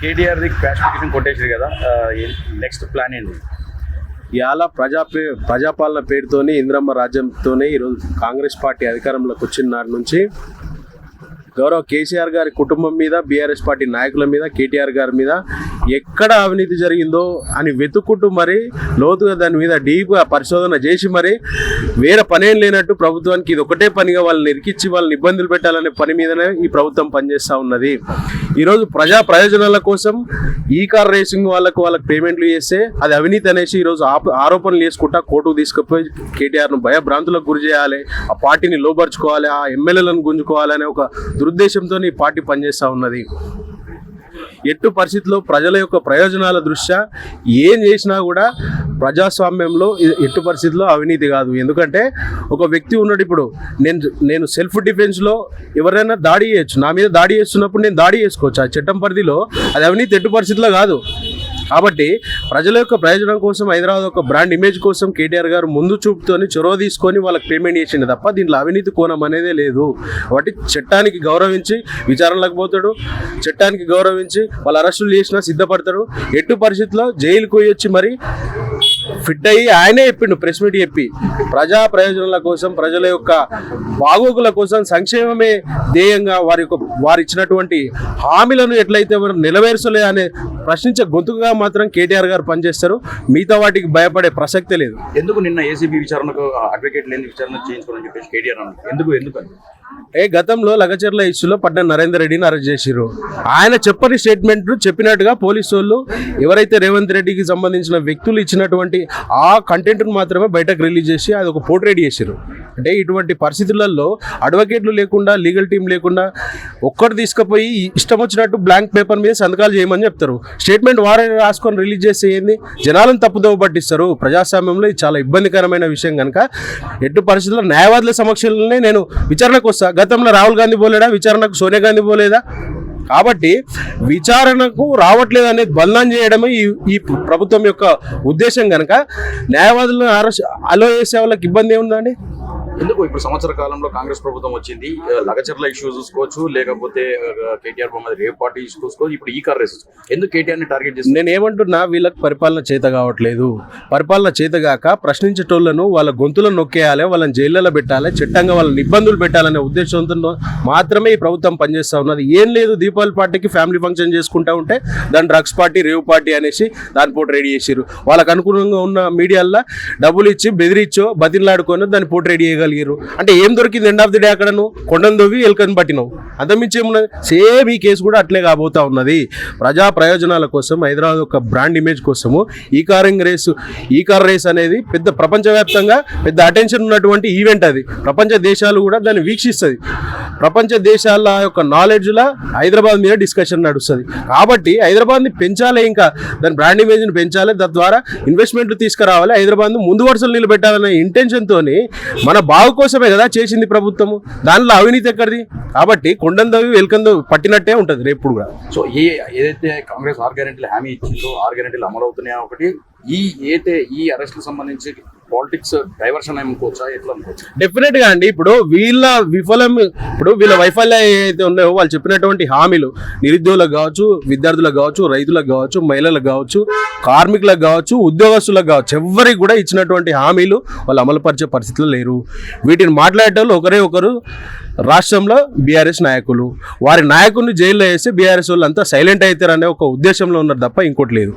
KTR classification కొట్టేసారు కదా next plan ఏంటి ఇవాళ ప్రజా ప్రజాపాలన పేరుతోనే ఇంద్రమ్మ రాజ్యంతోనే ఈరోజు కాంగ్రెస్ పార్టీ అధికారంలోకి వచ్చిన నాటి నుంచి గౌరవ కేసీఆర్ గారి కుటుంబం మీద బీఆర్ఎస్ పార్టీ నాయకుల మీద కేటీఆర్ గారి మీద ఎక్కడ అవినీతి జరిగిందో అని వెతుక్కుంటూ మరి లోతుగా దాని మీద డీప్గా పరిశోధన చేసి మరి వేరే పనేం లేనట్టు ప్రభుత్వానికి ఇది ఒకటే పనిగా వాళ్ళని ఇరికిచ్చి వాళ్ళని ఇబ్బందులు పెట్టాలనే పని మీదనే ఈ ప్రభుత్వం పనిచేస్తూ ఉన్నది. ఈరోజు ప్రజా ప్రయోజనాల కోసం ఈ కార్ రేసింగ్ వాళ్ళకు వాళ్ళకి పేమెంట్లు చేస్తే అది అవినీతి అనేసి ఈరోజు ఆప ఆరోపణలు చేసుకుంటా కోర్టుకు తీసుకుపోయి కేటీఆర్ను భయభ్రాంతులకు గురి చేయాలి ఆ పార్టీని లోపరుచుకోవాలి ఆ ఎమ్మెల్యేలను గుంజుకోవాలనే ఒక దురుద్దేశంతో ఈ పార్టీ పనిచేస్తూ ఉన్నది. ఎట్టు పరిస్థితిలో ప్రజల యొక్క ప్రయోజనాల దృష్ట్యా ఏం చేసినా కూడా ప్రజాస్వామ్యంలో ఎట్టు పరిస్థితిలో అవినీతి కాదు. ఎందుకంటే ఒక వ్యక్తి ఉన్నాడు ఇప్పుడు నేను నేను సెల్ఫ్ డిఫెన్స్లో ఎవరైనా దాడి చేయొచ్చు. నా మీద దాడి చేస్తున్నప్పుడు నేను దాడి చేసుకోవచ్చు. ఆ చట్టం పరిధిలో అది అవినీతి ఎట్టు పరిస్థితిలో కాదు. కాబట్టి ప్రజల యొక్క ప్రయోజనం కోసం హైదరాబాద్ ఒక బ్రాండ్ ఇమేజ్ కోసం కేటీఆర్ గారు ముందు చూపుతోని చొరవ తీసుకొని వాళ్ళకి పేమెంట్ చేసింది తప్ప దీంట్లో అవినీతి కోణం అనేదే లేదు. కాబట్టి చట్టానికి గౌరవించి విచారణలకు పోతాడు. చట్టానికి గౌరవించి వాళ్ళు అరెస్టులు చేసినా సిద్ధపడతాడు. ఎట్టు పరిస్థితిలో జైలుకు పోయి వచ్చి మరి ఫిట్ అయ్యి ఆయనే చెప్పిండు ప్రెస్ మీట్ చెప్పి. ప్రజా ప్రయోజనాల కోసం ప్రజల యొక్క బాగోగుల కోసం సంక్షేమమే ధ్యేయంగా వారి యొక్క వారు ఇచ్చినటువంటి హామీలను ఎట్లయితే మనం నెరవేర్చలే అనే ప్రశ్నించే గొంతుగా మాత్రం కేటీఆర్ గారు పనిచేస్తారు. మిగతా వాటికి భయపడే ప్రసక్తే లేదు. ఎందుకు నిన్న ఏసీబీ విచారణకు అడ్వకేట్ లేని విచారణ చేయించుకోవాలని చెప్పేసి కేటీఆర్ అన్నారు? ఎందుకు ఎందుకు ఏ గతంలో లగచర్ల ఇష్యూలో పడ్డ నరేందర్ రెడ్డిని అరెస్ట్ చేసిర్రు. ఆయన చెప్పని స్టేట్మెంట్ చెప్పినట్టుగా పోలీసు వాళ్ళు ఎవరైతే రేవంత్ రెడ్డికి సంబంధించిన వ్యక్తులు ఇచ్చినటువంటి ఆ కంటెంట్ను మాత్రమే బయటకు రిలీజ్ చేసి అది ఒక పోర్ట్రేట్ చేసిర్రు. అంటే ఇటువంటి పరిస్థితులలో అడ్వకేట్లు లేకుండా లీగల్ టీం లేకుండా ఒక్కటి తీసుకుపోయి ఇష్టం వచ్చినట్టు బ్లాంక్ పేపర్ మీద సంతకాలు చేయమని చెప్తారు. స్టేట్మెంట్ వారే రాసుకొని రిలీజ్ చేస్తే ఏంది? జనాలను తప్పుదోవ పట్టిస్తారు. ప్రజాస్వామ్యంలో ఇది చాలా ఇబ్బందికరమైన విషయం కనుక ఎటు పరిస్థితుల్లో న్యాయవాదుల సమక్షంలోనే నేను విచారణకు వస్తా. గతంలో రాహుల్ గాంధీ పోలేడా? విచారణకు సోనియా గాంధీ పోలేదా? కాబట్టి విచారణకు రావట్లేదు అనేది బంధం చేయడమే ఈ ఈ ప్రభుత్వం యొక్క ఉద్దేశం కనుక న్యాయవాదులను అరెస్ట్ అలో చేసే వాళ్ళకి ఇబ్బంది ఏముందండి? ఎందుకు ఇప్పుడు సంవత్సర కాలంలో కాంగ్రెస్ ప్రభుత్వం వచ్చింది? లగచర్ల ఇష్యూస్ చూసుకోవచ్చు లేకపోతే కేటీఆర్ బొమ్మ రేవ్ పార్టీ ఇష్యూ చూసుకోవచ్చు ఇప్పుడు ఈ కార్ రేస్ ఎందుకు కేటీఆర్ని టార్గెట్ చేసి నేను ఏమంటున్నా వీళ్ళకి పరిపాలన చేత కావట్లేదు. పరిపాలన చేతగాక ప్రశ్నించేటోళ్ళను వాళ్ళ గొంతులను నొక్కేయాలి వాళ్ళని జైళ్ళలో పెట్టాలి చట్టంగా వాళ్ళని ఇబ్బందులు పెట్టాలనే ఉద్దేశంతో మాత్రమే ఈ ప్రభుత్వం పనిచేస్తూ ఉన్నది. ఏం లేదు దీపావళి పార్టీకి ఫ్యామిలీ ఫంక్షన్ చేసుకుంటా ఉంటే దాని డ్రగ్స్ పార్టీ రేవ్ పార్టీ అనేసి దాని పోటీ రెడీ చేసారు వాళ్ళకు అనుగుణంగా ఉన్న మీడియాల్లో డబ్బులు ఇచ్చి బెదిరిచ్చో బతిలాడుకొని దాన్ని పోటీ రెడీ చేయగలిగారు. అంటే ఏం దొరికింది ఎండ్ ఆఫ్ ది డే అక్కడ నువ్వు కొండను దొవి ఎలుకని పట్టినావు అంతమించి ఏమున్నది? సేమ్ ఈ కేసు కూడా అట్లే కాబోతా ఉన్నది. ప్రజా ప్రయోజనాల కోసం హైదరాబాద్ ఒక బ్రాండ్ ఇమేజ్ కోసము ఈ కారింగ్ రేసు ఈ కార్ రేస్ అనేది పెద్ద ప్రపంచవ్యాప్తంగా పెద్ద అటెన్షన్ ఉన్నటువంటి ఈవెంట్ అది. ప్రపంచ దేశాలు కూడా దాన్ని వీక్షిస్తుంది. ప్రపంచ దేశాల యొక్క నాలెడ్జ్లా హైదరాబాద్ మీద డిస్కషన్ నడుస్తుంది. కాబట్టి హైదరాబాద్ని పెంచాలి ఇంకా. దాని బ్రాండ్ ఇమేజ్ని పెంచాలి. తద్వారా ఇన్వెస్ట్మెంట్లు తీసుకురావాలి. హైదరాబాద్ ముందు వరుసలు నిలబెట్టాలనే ఇంటెన్షన్తో మన బాగు కోసమే కదా చేసింది ప్రభుత్వము? దానిలో అవినీతి ఎక్కడిది? కాబట్టి కొండందవి వెల్కందో పట్టినట్టే ఉంటుంది రేపు కూడా. సో ఏ ఏదైతే కాంగ్రెస్ ఆరు గ్యారెంటీలు హామీ ఇచ్చిందో ఆరు గ్యారెంటీలు అమలు అవుతున్నాయో ఒకటి ఈ ఏతే ఈ అరెస్ట్ సంబంధించి పాలిటిక్స్ డైవర్షన్ అనుకోవచ్చా ఎట్లా అనుకోవచ్చు? డెఫినెట్గా అండి. ఇప్పుడు వీళ్ళ విఫలం ఇప్పుడు వీళ్ళ వైఫల్యం ఏదైతే ఉన్నాయో వాళ్ళు చెప్పినటువంటి హామీలు నిరుద్యోగులకు కావచ్చు విద్యార్థులకు కావచ్చు రైతులకు కావచ్చు మహిళలకు కావచ్చు కార్మికులకు కావచ్చు ఉద్యోగస్తులకు కావచ్చు ఎవరికి కూడా ఇచ్చినటువంటి హామీలు వాళ్ళు అమలుపరిచే పరిస్థితులు లేరు. వీటిని మాట్లాడేటోళ్ళు ఒకరే ఒకరు రాష్ట్రంలో బీఆర్ఎస్ నాయకులు. వారి నాయకుడిని జైల్లో వేస్తే బీఆర్ఎస్ వాళ్ళు అంతా సైలెంట్ అవుతారనే ఒక ఉద్దేశంలో ఉన్నారు తప్ప ఇంకోటి లేదు.